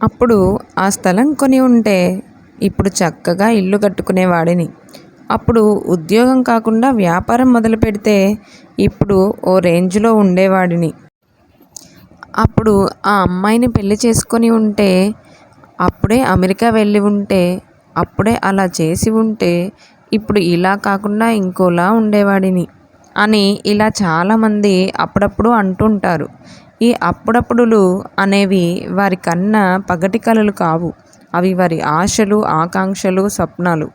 అప్పుడు ఆ స్థలం కొని ఉంటే ఇప్పుడు చక్కగా ఇల్లు కట్టుకునేవాడిని. అప్పుడు ఉద్యోగం కాకుండా వ్యాపారం మొదలు పెడితే ఇప్పుడు ఓ రేంజ్లో ఉండేవాడిని. అప్పుడు ఆ అమ్మాయిని పెళ్ళి చేసుకొని ఉంటే అప్పుడే అమెరికా వెళ్ళి ఉంటే అప్పుడే అలా చేసి ఉంటే ఇప్పుడు ఇలా కాకుండా ఇంకోలా ఉండేవాడిని అని ఇలా చాలామంది అప్పుడప్పుడు అంటుంటారు. ఈ అప్పుడప్పుడులు అనేవి వారి కన్నా పగటి కలలు కావు. అవి వారి ఆశలు ఆకాంక్షలు స్వప్నాలు.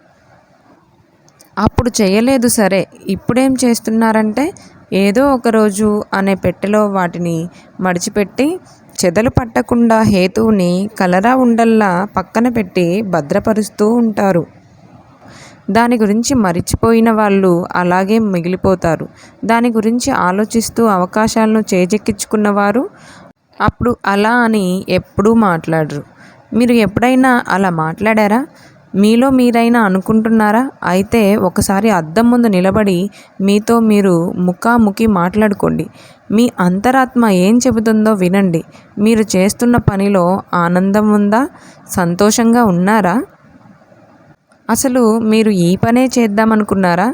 అప్పుడు చేయలేదు సరే ఇప్పుడేం చేస్తున్నారంటే ఏదో ఒకరోజు అనే పెట్టెలో వాటిని మడిచిపెట్టి చెదలు పట్టకుండా హేతువుని కలరా ఉండల్లా పక్కన పెట్టి భద్రపరుస్తూ ఉంటారు. దాని గురించి మరిచిపోయిన వాళ్ళు అలాగే మిగిలిపోతారు. దాని గురించి ఆలోచిస్తూ అవకాశాలను చేజెక్కించుకున్నవారు అప్పుడు అలా అని ఎప్పుడూ మాట్లాడరు. మీరు ఎప్పుడైనా అలా మాట్లాడారా? మీలో మీరైనా అనుకుంటున్నారా? అయితే ఒకసారి అద్దం ముందు నిలబడి మీతో మీరు ముఖాముఖి మాట్లాడుకోండి. మీ అంతరాత్మ ఏం చెబుతుందో వినండి. మీరు చేస్తున్న పనిలో ఆనందం ఉందా? సంతోషంగా ఉన్నారా? అసలు మీరు ఈ పనే చేద్దామనుకున్నారా?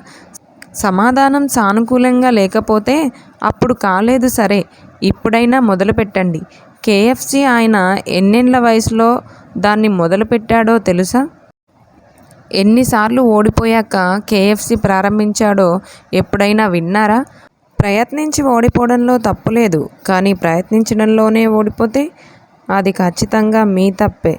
సమాధానం సానుకూలంగా లేకపోతే అప్పుడు కాలేదు సరే ఇప్పుడైనా మొదలుపెట్టండి. కేఎఫ్సి ఆయన ఎన్నెండ్ల వయసులో దాన్ని మొదలుపెట్టాడో తెలుసా? ఎన్నిసార్లు ఓడిపోయాక కేఎఫ్సి ప్రారంభించాడో ఎప్పుడైనా విన్నారా? ప్రయత్నించి ఓడిపోవడంలో తప్పులేదు కానీ ప్రయత్నించడంలోనే ఓడిపోతే అది ఖచ్చితంగా మీ తప్పే.